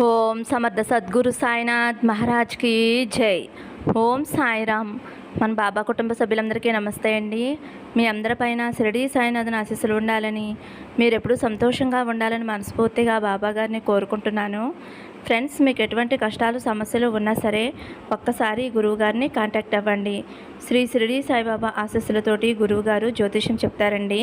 ఓం సమర్థ సద్గురు సాయినాథ్ మహారాజ్కి జై. ఓం సాయిరామ్. మన బాబా కుటుంబ సభ్యులందరికీ నమస్తే అండి. మీ అందరిపైన శిరడీ సాయినాథన్ ఆశీస్సులు ఉండాలని మీరు ఎప్పుడూ సంతోషంగా ఉండాలని మనస్ఫూర్తిగా బాబా గారిని కోరుకుంటున్నాను. ఫ్రెండ్స్ మీకు ఎటువంటి కష్టాలు సమస్యలు ఉన్నా సరే ఒక్కసారి గురువుగారిని కాంటాక్ట్ అవ్వండి. శ్రీ షిరిడి సాయిబాబా ఆశీస్సులతోటి గురువుగారు జ్యోతిష్యం చెప్తారండి.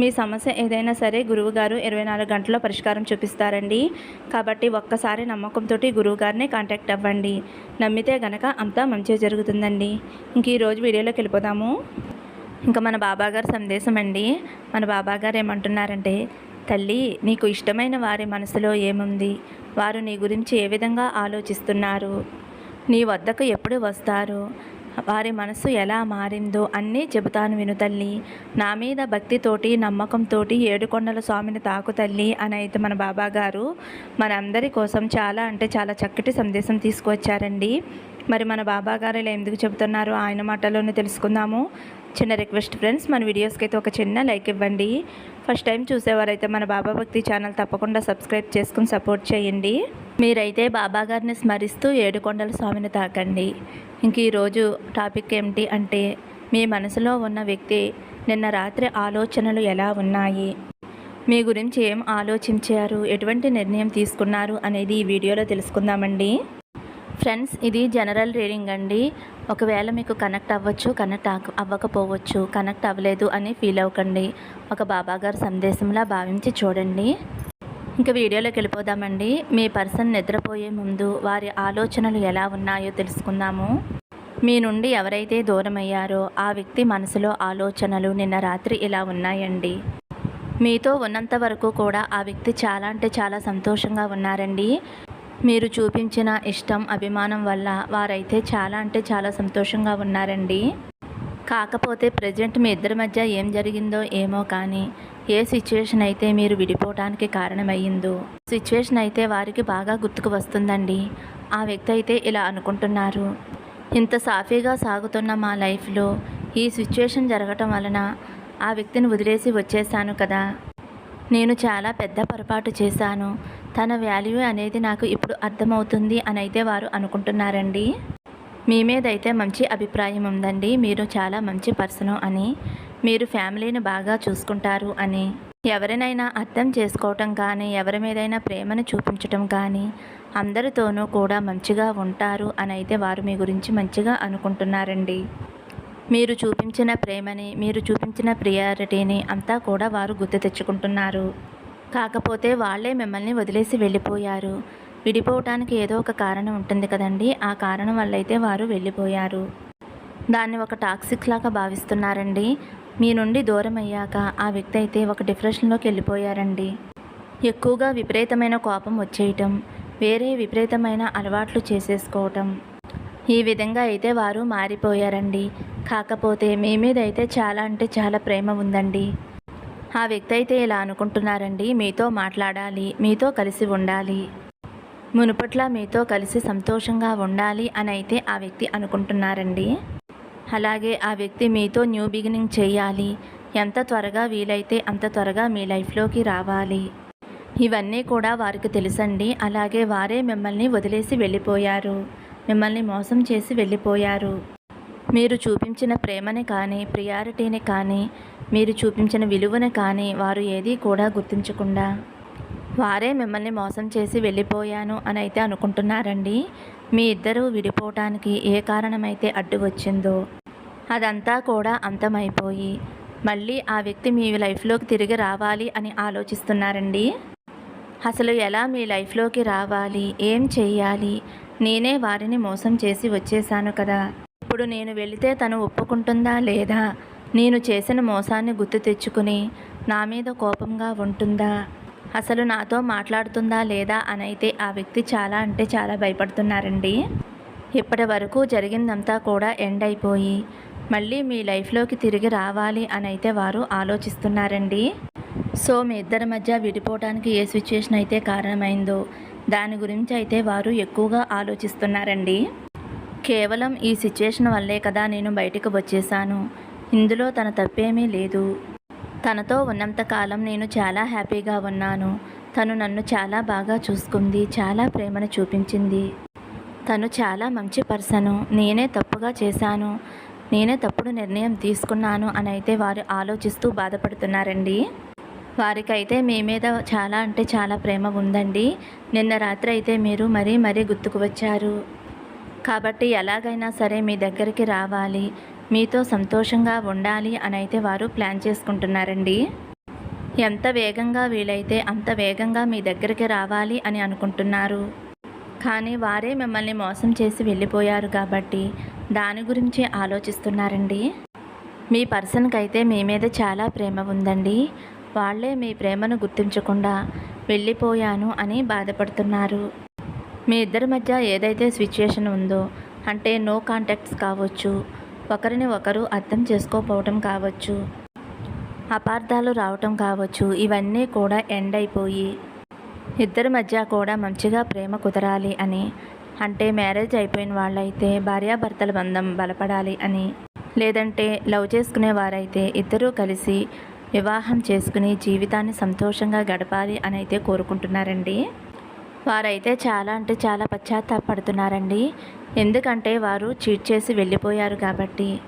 మీ సమస్య ఏదైనా సరే గురువుగారు ఇరవై నాలుగు గంటల్లో పరిష్కారం చూపిస్తారండి. కాబట్టి ఒక్కసారి నమ్మకంతో గురువుగారిని కాంటాక్ట్ అవ్వండి. నమ్మితే గనక అంతా మంచిగా జరుగుతుందండి. ఇంక ఈరోజు వీడియోలోకి వెళ్ళిపోదాము. ఇంకా మన బాబాగారు సందేశం అండి. మన బాబాగారు ఏమంటున్నారంటే తల్లి నీకు ఇష్టమైన వారి మనసులో ఏముంది? వారు నీ గురించి ఏ విధంగా ఆలోచిస్తున్నారు? నీ వద్దకు ఎప్పుడు వస్తారు? వారి మనసు ఎలా మారిందో అన్నీ చెబుతాను విను తల్లి. నా మీద భక్తితోటి నమ్మకంతోటి ఏడుకొండల స్వామిని తాకు తల్లి అని అయితే మన బాబా గారు మనందరి కోసం చాలా అంటే చాలా చక్కటి సందేశం తీసుకువచ్చారండి. మరి మన బాబా గారు ఇలా ఎందుకు చెబుతున్నారో ఆయన మాటలోనే తెలుసుకుందాము. చిన్న రిక్వెస్ట్ ఫ్రెండ్స్ మన వీడియోస్కి అయితే ఒక చిన్న లైక్ ఇవ్వండి. ఫస్ట్ టైం చూసేవారైతే మన బాబా భక్తి ఛానల్ తప్పకుండా సబ్స్క్రైబ్ చేసుకుని సపోర్ట్ చేయండి. మీరైతే బాబా గారిని స్మరిస్తూ ఏడుకొండల స్వామిని తాకండి. ఇంక ఈరోజు టాపిక్ ఏమిటి అంటే మీ మనసులో ఉన్న వ్యక్తి నిన్న రాత్రి ఆలోచనలు ఎలా ఉన్నాయి? మీ గురించి ఏం ఆలోచించారు? ఎటువంటి నిర్ణయం తీసుకున్నారు? అనేది ఈ వీడియోలో తెలుసుకుందామండి. ఫ్రెండ్స్ ఇది జనరల్ రీడింగ్ అండి. ఒకవేళ మీకు కనెక్ట్ అవ్వచ్చు కనెక్ట్ అవ్వకపోవచ్చు కనెక్ట్ అవ్వలేదు అని ఫీల్ అవ్వకండి. ఒక బాబాగారు సందేశంలా భావించి చూడండి. ఇంకా వీడియోలోకి వెళ్ళిపోదామండి. మీ పర్సన్ నిద్రపోయే ముందు వారి ఆలోచనలు ఎలా ఉన్నాయో తెలుసుకుందాము. మీ నుండి ఎవరైతే దూరమయ్యారో ఆ వ్యక్తి మనసులో ఆలోచనలు నిన్న రాత్రి ఇలా ఉన్నాయండి. మీతో ఉన్నంత వరకు కూడా ఆ వ్యక్తి చాలా అంటే చాలా సంతోషంగా ఉన్నారండి. మీరు చూపించిన ఇష్టం అభిమానం వల్ల వారైతే చాలా అంటే చాలా సంతోషంగా ఉన్నారండి. కాకపోతే ప్రజెంట్ మీ ఇద్దరి మధ్య ఏం జరిగిందో ఏమో కానీ ఏ సిచ్యువేషన్ అయితే మీరు విడిపోవడానికి కారణమయ్యిందో సిచ్యువేషన్ అయితే వారికి బాగా గుర్తుకు వస్తుందండి. ఆ వ్యక్తి అయితే ఇలా అనుకుంటున్నారు. ఇంత సాఫీగా సాగుతున్న మా లైఫ్లో ఈ సిచ్యువేషన్ జరగటం వలన ఆ వ్యక్తిని వదిలేసి వచ్చేసాను కదా. నేను చాలా పెద్ద పొరపాటు చేశాను. తన వాల్యూ అనేది నాకు ఇప్పుడు అర్థమవుతుంది అని అయితే వారు అనుకుంటున్నారండి. మీ మీద అయితే మంచి అభిప్రాయం ఉందండి. మీరు చాలా మంచి పర్సను అని. మీరు ఫ్యామిలీని బాగా చూసుకుంటారు అని. ఎవరినైనా అర్థం చేసుకోవటం కానీ ఎవరి మీదైనా ప్రేమను చూపించటం కానీ అందరితోనూ కూడా మంచిగా ఉంటారు అని అయితే వారు మీ గురించి మంచిగా అనుకుంటున్నారండి. మీరు చూపించిన ప్రేమని మీరు చూపించిన ప్రియారిటీని అంతా కూడా వారు గుర్తు తెచ్చుకుంటున్నారు. కాకపోతే వాళ్ళే మిమ్మల్ని వదిలేసి వెళ్ళిపోయారు. విడిపోవటానికి ఏదో ఒక కారణం ఉంటుంది కదండి. ఆ కారణం వల్ల అయితే వారు వెళ్ళిపోయారు. దాన్ని ఒక టాక్సిక్ లాగా భావిస్తున్నారండి. మీ నుండి దూరం అయ్యాక ఆ వ్యక్తి అయితే ఒక డిప్రెషన్లోకి వెళ్ళిపోయారండి. ఎక్కువగా విపరీతమైన కోపం వచ్చేయటం వేరే విపరీతమైన అలవాట్లు చేసేసుకోవటం ఈ విధంగా అయితే వారు మారిపోయారండి. కాకపోతే మీ మీద అయితే చాలా అంటే చాలా ప్రేమ ఉందండి. ఆ వ్యక్తి అయితే ఇలా అనుకుంటున్నారండి మీతో మాట్లాడాలి మీతో కలిసి ఉండాలి మునుపట్ల మీతో కలిసి సంతోషంగా ఉండాలి అని అయితే ఆ వ్యక్తి అనుకుంటున్నారండి. అలాగే ఆ వ్యక్తి మీతో న్యూ బిగినింగ్ చేయాలి ఎంత త్వరగా వీలైతే అంత త్వరగా మీ లైఫ్లోకి రావాలి. ఇవన్నీ కూడా వారికి తెలుసండి. అలాగే వారే మిమ్మల్ని వదిలేసి వెళ్ళిపోయారు. మిమ్మల్ని మోసం చేసి వెళ్ళిపోయారు. మీరు చూపించిన ప్రేమని కానీ ప్రియారిటీని కానీ మీరు చూపించిన విలువని కానీ వారు ఏదీ కూడా గుర్తించకుండా. వారే మిమ్మల్ని మోసం చేసి వెళ్ళిపోయాను అని అయితే అనుకుంటున్నారండి. మీ ఇద్దరూ విడిపోవటానికి ఏ కారణమైతే అడ్డు వచ్చిందో. అదంతా కూడా అంతమైపోయి మళ్ళీ ఆ వ్యక్తి మీ లైఫ్లోకి తిరిగి రావాలి అని ఆలోచిస్తున్నారండి. అసలు ఎలా మీ లైఫ్లోకి రావాలి? ఏం చేయాలి నేనే వారిని మోసం చేసి వచ్చేసాను కదా. ఇప్పుడు నేను వెళితే తను ఒప్పుకుంటుందా లేదా? నేను చేసిన మోసాన్ని గుర్తు తెచ్చుకుని నా మీద కోపంగా ఉంటుందా? అసలు నాతో మాట్లాడుతుందా లేదా అనైతే ఆ వ్యక్తి చాలా అంటే చాలా భయపడుతున్నారండి. ఇప్పటి వరకు జరిగిందంతా కూడా ఎండ్ అయిపోయి మళ్ళీ మీ లైఫ్లోకి తిరిగి రావాలి అని అయితే వారు ఆలోచిస్తున్నారండి. సో మీ ఇద్దరి మధ్య విడిపోవడానికి ఏ సిచ్యుయేషన్ అయితే కారణమైందో దాని గురించి అయితే వారు ఎక్కువగా ఆలోచిస్తున్నారండి. కేవలం ఈ సిచ్యుయేషన్ వల్లే కదా నేను బయటకు వచ్చేసాను. ఇందులో తన తప్పేమీ లేదు. తనతో ఉన్నంత కాలం నేను చాలా హ్యాపీగా ఉన్నాను. తను నన్ను చాలా బాగా చూసుకుంది చాలా ప్రేమను చూపించింది. తను చాలా మంచి పర్సను. నేనే తప్పుగా చేశాను. నేనే తప్పుడు నిర్ణయం తీసుకున్నాను అని అయితే వారు ఆలోచిస్తూ బాధపడుతున్నారండి. వారికైతే మీ మీద చాలా అంటే చాలా ప్రేమ ఉందండి. నిన్న రాత్రి అయితే మీరు మరీ మరీ గుర్తుకు వచ్చారు. కాబట్టి ఎలాగైనా సరే మీ దగ్గరికి రావాలి. మీతో సంతోషంగా ఉండాలి అని అయితే వారు ప్లాన్ చేసుకుంటున్నారండి. ఎంత వేగంగా వీలైతే అంత వేగంగా మీ దగ్గరికి రావాలి అని అనుకుంటున్నారు. కానీ వారే మిమ్మల్ని మోసం చేసి వెళ్ళిపోయారు కాబట్టి దాని గురించి ఆలోచిస్తున్నారండి. మీ పర్సన్కి అయితే మీ మీద చాలా ప్రేమ ఉందండి. వాళ్ళే మీ ప్రేమను గుర్తించకుండా వెళ్ళిపోయాను అని బాధపడుతున్నారు. మీ ఇద్దరి మధ్య ఏదైతే సిచ్యుయేషన్ ఉందో అంటే నో కాంటాక్ట్స్ కావచ్చు ఒకరిని ఒకరు అర్థం చేసుకోకపోవటం కావచ్చు అపార్థాలు రావటం కావచ్చు ఇవన్నీ కూడా ఎండ్ అయిపోయి ఇద్దరి మధ్య కూడా మంచిగా ప్రేమ కుదరాలి అని అంటే మ్యారేజ్ అయిపోయిన వాళ్ళైతే భార్యాభర్తల బంధం బలపడాలి అని లేదంటే లవ్ చేసుకునే వారైతే ఇద్దరూ కలిసి వివాహం చేసుకుని జీవితాన్ని సంతోషంగా గడపాలి అని అయితే కోరుకుంటున్నారండి. వారైతే చాలా అంటే చాలా పశ్చాత్తాపడుతున్నారండి. ఎందుకంటే వారు చీట్ చేసి వెళ్ళిపోయారు కాబట్టి.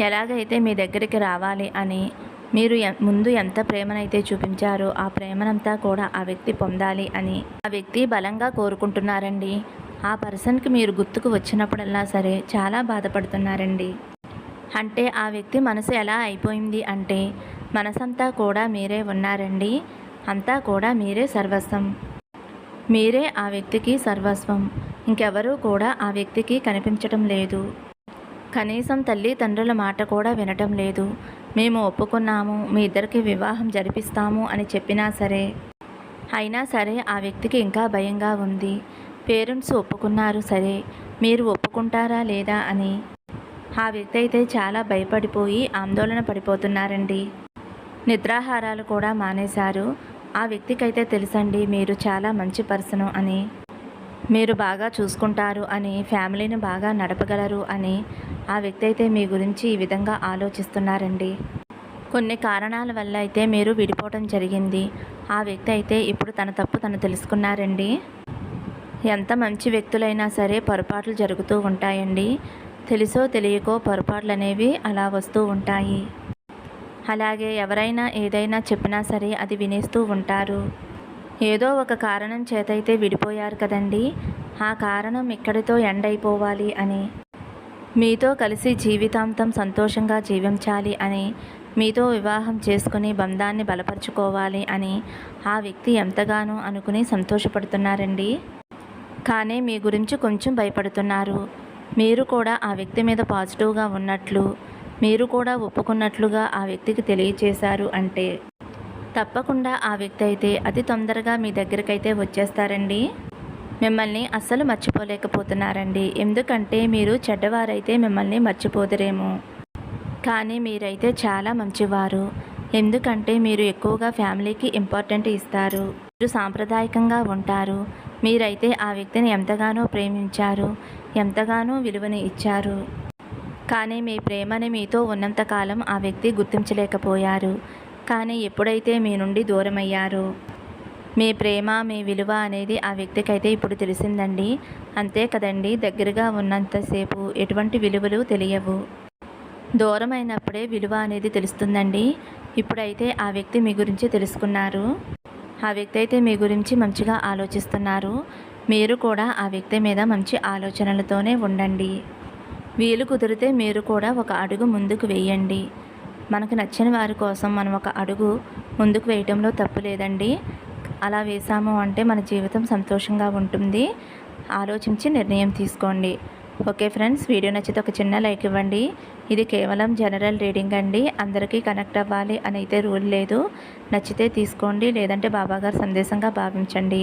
ఎలాగైతే మీ దగ్గరికి రావాలి అని మీరు ముందు ఎంత ప్రేమనైతే చూపించారో ఆ ప్రేమనంతా కూడా ఆ వ్యక్తి పొందాలి అని ఆ వ్యక్తి బలంగా కోరుకుంటున్నారండి. ఆ పర్సన్కి మీరు గుర్తుకు వచ్చినప్పుడల్లా సరే చాలా బాధపడుతున్నారండి. అంటే ఆ వ్యక్తి మనసు ఎలా అయిపోయింది అంటే మనసంతా కూడా మీరే ఉన్నారండి. అంతా కూడా మీరే సర్వస్వం. మీరే ఆ వ్యక్తికి సర్వస్వం. ఇంకెవరూ కూడా ఆ వ్యక్తికి కనిపించటం లేదు. కనీసం తల్లి తండ్రుల మాట కూడా వినటం లేదు. మేము ఒప్పుకున్నాము మీ ఇద్దరికి వివాహం జరిపిస్తాము అని చెప్పినా సరే. అయినా సరే ఆ వ్యక్తికి ఇంకా భయంగా ఉంది. పేరెంట్స్ ఒప్పుకున్నారు సరే. మీరు ఒప్పుకుంటారా లేదా అని. ఆ వ్యక్తి అయితే చాలా భయపడిపోయి ఆందోళన పడిపోతున్నారండి. నిద్రాహారాలు కూడా మానేశారు. ఆ వ్యక్తికైతే తెలుసండి మీరు చాలా మంచి పర్సను అని. మీరు బాగా చూసుకుంటారు అని ఫ్యామిలీని బాగా నడపగలరు అని ఆ వ్యక్తి అయితే మీ గురించి ఈ విధంగా ఆలోచిస్తున్నారండి. కొన్ని కారణాల వల్ల అయితే మీరు విడిపోవడం జరిగింది. ఆ వ్యక్తి అయితే ఇప్పుడు తన తప్పు తను తెలుసుకున్నారండి. ఎంత మంచి వ్యక్తులైనా సరే పొరపాట్లు జరుగుతూ ఉంటాయండి. తెలుసో తెలియకో పొరపాట్లు అనేవి అలా వస్తూ ఉంటాయి. అలాగే ఎవరైనా ఏదైనా చెప్పినా సరే అది వినేస్తూ ఉంటారు. ఏదో ఒక కారణం చేతైతే విడిపోయారు కదండి. ఆ కారణం ఇక్కడితో ఎండ్ అయిపోవాలి అని. మీతో కలిసి జీవితాంతం సంతోషంగా జీవించాలి అని మీతో వివాహం చేసుకుని బంధాన్ని బలపరుచుకోవాలి అని ఆ వ్యక్తి ఎంతగానో అనుకుని సంతోషపడుతున్నారండి. కానీ మీ గురించి కొంచెం భయపడుతున్నారు. మీరు కూడా ఆ వ్యక్తి మీద పాజిటివ్గా ఉన్నట్లు మీరు కూడా ఒప్పుకున్నట్లుగా ఆ వ్యక్తికి తెలియచేశారు అంటే తప్పకుండా ఆ వ్యక్తి అయితే అతి తొందరగా మీ దగ్గరకైతే వచ్చేస్తారండి. మిమ్మల్ని అస్సలు మర్చిపోలేకపోతున్నారండి. ఎందుకంటే మీరు చెడ్డవారైతే మిమ్మల్ని మర్చిపోదురేమో. కానీ మీరైతే చాలా మంచివారు. ఎందుకంటే మీరు ఎక్కువగా ఫ్యామిలీకి ఇంపార్టెంట్ ఇస్తారు. మీరు సాంప్రదాయకంగా ఉంటారు. మీరైతే ఆ వ్యక్తిని ఎంతగానో ప్రేమించారు. ఎంతగానో విలువని ఇచ్చారు. కానీ మీ ప్రేమని మీతో ఉన్నంతకాలం ఆ వ్యక్తి గుర్తించలేకపోయారు. కానీ ఎప్పుడైతే మీ నుండి దూరమయ్యారో మీ ప్రేమ మీ విలువ అనేది ఆ వ్యక్తికైతే ఇప్పుడు తెలిసిందండి. అంతే కదండి దగ్గరగా ఉన్నంతసేపు ఎటువంటి విలువలు తెలియవు. దూరమైనప్పుడే విలువ అనేది తెలుస్తుందండి. ఇప్పుడైతే ఆ వ్యక్తి మీ గురించి తెలుసుకున్నారు. ఆ వ్యక్తి అయితే మీ గురించి మంచిగా ఆలోచిస్తున్నారు. మీరు కూడా ఆ వ్యక్తి మీద మంచి ఆలోచనలతోనే ఉండండి. వీలు కుదిరితే మీరు కూడా ఒక అడుగు ముందుకు వేయండి. మనకు నచ్చిన వారి కోసం మనం ఒక అడుగు ముందుకు వేయటంలో తప్పు లేదండి. అలా వేసాము అంటే మన జీవితం సంతోషంగా ఉంటుంది. ఆలోచించి నిర్ణయం తీసుకోండి. ఓకే ఫ్రెండ్స్ వీడియో నచ్చితే ఒక చిన్న లైక్ ఇవ్వండి. ఇది కేవలం జనరల్ రీడింగ్ అండి. అందరికీ కనెక్ట్ అవ్వాలి అని అయితే రూల్ లేదు. నచ్చితే తీసుకోండి లేదంటే బాబాగారు సందేశంగా భావించండి.